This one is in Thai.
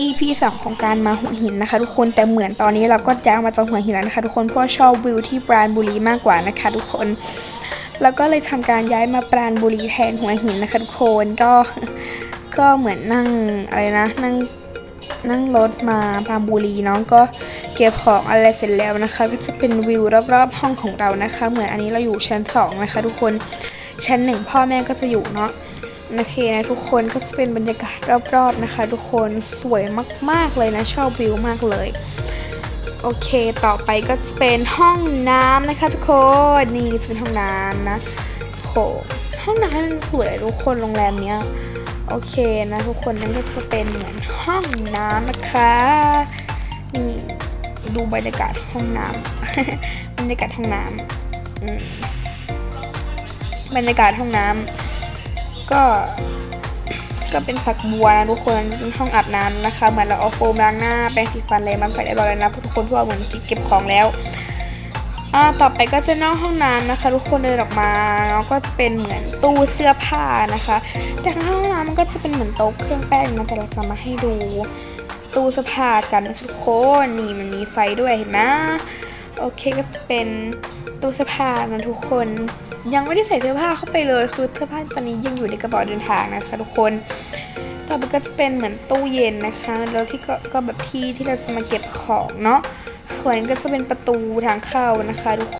EP สองของการมาหัวหินนะคะ ทุกคนแต่เหมือนตอนนี้เราก็ย้ายมาจากหัวหินแล้วนะคะ ทุกคนเพราะชอบวิวที่ปราณบุรีมากกว่านะคะ ทุกคน แล้วก็เลยทำการย้ายมาปราณบุรีแทนหัวหินนะคะทุกคนก็ก็เหมือนนั่งอะไรนะนั่งนั่งรถมาปรามบุรีเนาะก็เก็บของอะไรเสร็จแล้วนะคะ ก็จะเป็นวิวรอบๆห้องของเรานะคะ เหมือนอันนี้เราอยู่ชั้นสองนะคะ ทุกคนชั้นหนึ่งพ่อแม่ก็จะอยู่เนาะ โอเคนะทุกคนก็จะเป็นบรรยากาศรอบๆนะคะ ทุกคนสวยมากๆเลยนะชอบวิวมากเลยโอเคต่อไปก็จะเป็นห้องน้ำนะคะทุกคนนี่จะเป็นห้องน้ำนะโหห้องน้ำมันสวยทุกคนโรงแรมเนี้ยโอเคนะทุกคนนั่นก็จะเป็นเหมือนห้องน้ำนะคะนี่ดูบรรยากาศห้องน้ำบรรยากาศห้องน้ำอืมบรรยากาศห้องน้ำ ก็ก็เป็นฝักบัวนะทุกคนเป็นห้องอาบน้ำนะคะ เหมือนเราเอาโฟมล้างหน้าแปรงสีฟันอะไรมาใส่ได้ร้อยแล้วนะทุกคนเพราะว่าเหมือนเก็บของแล้วอ่าต่อไปก็จะนอกห้องน้ำนะคะทุกคนเดินออกมาเนาะก็จะเป็นเหมือนตู้เสื้อผ้านะคะ แต่ข้างห้องน้ำมันก็จะเป็นเหมือนโต๊ะเครื่องแป้งนะแต่เราจะมาให้ดูตู้เสื้อผ้ากันทุกคนนี่มันมีไฟด้วยเห็นนะโอเคก็จะเป็นตู้เสื้อผ้านะทุกคน ยังไม่ได้ใส่เสื้อผ้าเข้าไปเลย คือเสื้อผ้าตอนนี้ยังอยู่ในกระเป๋าเดินทางนะคะทุกคนต่อไปก็จะเป็นเหมือนตู้เย็นนะคะ แล้วที่ก็ก็แบบที่ที่เราจะมาเก็บของเนาะส่วนก็จะเป็นประตูทางเข้านะคะทุกคน